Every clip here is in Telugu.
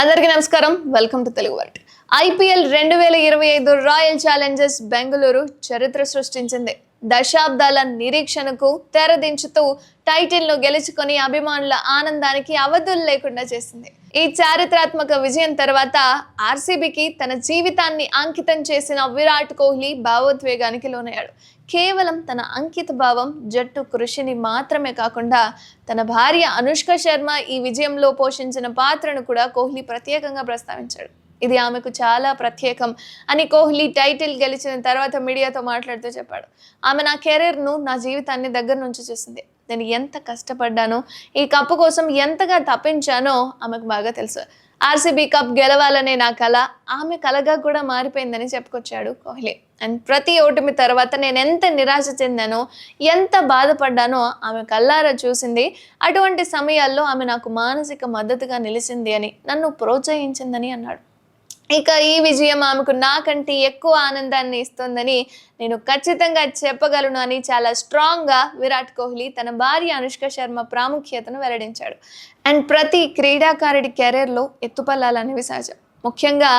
అందరికీ నమస్కారం. Welcome to Telugu world IPL రెండు వేల ఇరవై ఐదు రాయల్ ఛాలెంజర్స్ బెంగళూరు చరిత్ర సృష్టించింది. దశాబ్దాల నిరీక్షణకు తెరదించుతూ టైటిల్ను గెలుచుకొని అభిమానుల ఆనందానికి అవధులు లేకుండా చేసింది. ఈ చారిత్రాత్మక విజయం తర్వాత ఆర్సీబీకి తన జీవితాన్ని అంకితం చేసిన విరాట్ కోహ్లీ భావోద్వేగానికి లోనయ్యాడు. కేవలం తన అంకిత భావం జట్టు కృషిని మాత్రమే కాకుండా తన భార్య అనుష్క శర్మ ఈ విజయంలో పోషించిన పాత్రను కూడా కోహ్లీ ప్రత్యేకంగా ప్రస్తావించాడు. ఇది ఆమెకు చాలా ప్రత్యేకం అని కోహ్లీ టైటిల్ గెలిచిన తర్వాత మీడియాతో మాట్లాడుతూ చెప్పాడు. ఆమె నా కెరీర్ను నా జీవితాన్ని దగ్గర నుంచి చూసింది. నేను ఎంత కష్టపడ్డానో ఈ కప్పు కోసం ఎంతగా తప్పించానో ఆమెకు బాగా తెలుసు. ఆర్సీబీ కప్ గెలవాలనే నా కళ ఆమె కలగా కూడా మారిపోయిందని చెప్పుకొచ్చాడు కోహ్లీ. అండ్ ప్రతి ఓటమి తర్వాత నేను ఎంత నిరాశ చెందానో ఎంత బాధపడ్డానో ఆమె కల్లారా చూసింది. అటువంటి సమయాల్లో ఆమె నాకు మానసిక మద్దతుగా నిలిచింది అని నన్ను ప్రోత్సహించిందని అన్నాడు. ఇక ఈ విజయం ఆమెకు నాకంటే ఎక్కువ ఆనందాన్ని ఇస్తుందని నేను ఖచ్చితంగా చెప్పగలను అని చాలా స్ట్రాంగ్గా విరాట్ కోహ్లీ తన భార్య అనుష్క శర్మ ప్రాముఖ్యతను వెల్లడించాడు. అండ్ ప్రతి క్రీడాకారుడి కెరీర్లో ఎత్తుపల్లాలనేవి సహజం. ముఖ్యంగా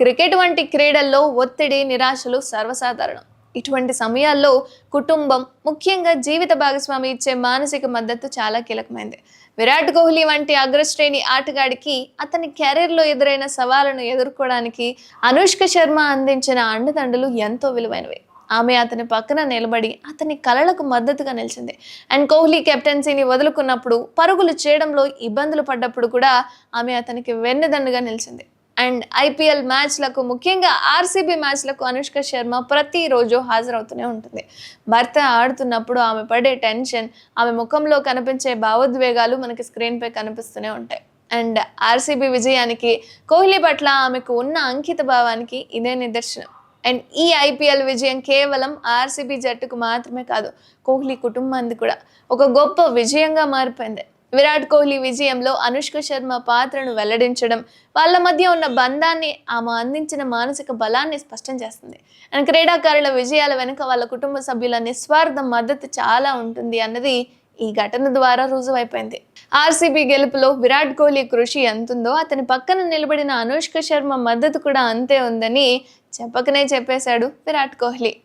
క్రికెట్ వంటి క్రీడల్లో ఒత్తిడి నిరాశలు సర్వసాధారణం. ఇటువంటి సమయాల్లో కుటుంబం ముఖ్యంగా జీవిత భాగస్వామి ఇచ్చే మానసిక మద్దతు చాలా కీలకమైంది. విరాట్ కోహ్లీ వంటి అగ్రశ్రేణి ఆటగాడికి అతని కెరీర్లో ఎదురైన సవాళ్ళను ఎదుర్కోవడానికి అనుష్క శర్మ అందించిన అండదండలు ఎంతో విలువైనవి. ఆమె అతని పక్కన నిలబడి అతని కలలకు మద్దతుగా నిలిచింది. అండ్ కోహ్లీ కెప్టెన్సీని వదులుకున్నప్పుడు పరుగులు చేయడంలో ఇబ్బందులు పడ్డప్పుడు కూడా ఆమె అతనికి వెన్నెదండుగా నిలిచింది. అండ్ ఐపీఎల్ మ్యాచ్లకు ముఖ్యంగా ఆర్సీబీ మ్యాచ్లకు అనుష్క శర్మ ప్రతిరోజు హాజరవుతూనే ఉంటుంది. భర్త ఆడుతున్నప్పుడు ఆమె పడే టెన్షన్ ఆమె ముఖంలో కనిపించే భావోద్వేగాలు మనకి స్క్రీన్పై కనిపిస్తూనే ఉంటాయి. అండ్ ఆర్సీబీ విజయానికి కోహ్లీ పట్ల ఆమెకు ఉన్న అంకిత భావానికి ఇదే నిదర్శనం. అండ్ ఈ ఐపీఎల్ విజయం కేవలం ఆర్సీబీ జట్టుకు మాత్రమే కాదు కోహ్లీ కుటుంబానికి కూడా. ఒక గొప్ప విజయంగా మారిపోయింది. విరాట్ కోహ్లీ విజయంలో అనుష్క శర్మ పాత్రను వెల్లడించడం వాళ్ళ మధ్య ఉన్న బంధాన్ని ఆమె అందించిన మానసిక బలాన్ని స్పష్టం చేస్తుంది. అండ్ క్రీడాకారుల విజయాల వెనుక వాళ్ళ కుటుంబ సభ్యుల నిస్వార్థ మద్దతు చాలా ఉంటుంది అన్నది ఈ ఘటన ద్వారా రుజువైపోయింది. ఆర్సీబీ గెలుపులో విరాట్ కోహ్లీ కృషి ఎంతుందో అతని పక్కన నిలబడిన అనుష్క శర్మ మద్దతు కూడా అంతే ఉందని చెప్పకనే చెప్పేశాడు విరాట్ కోహ్లీ.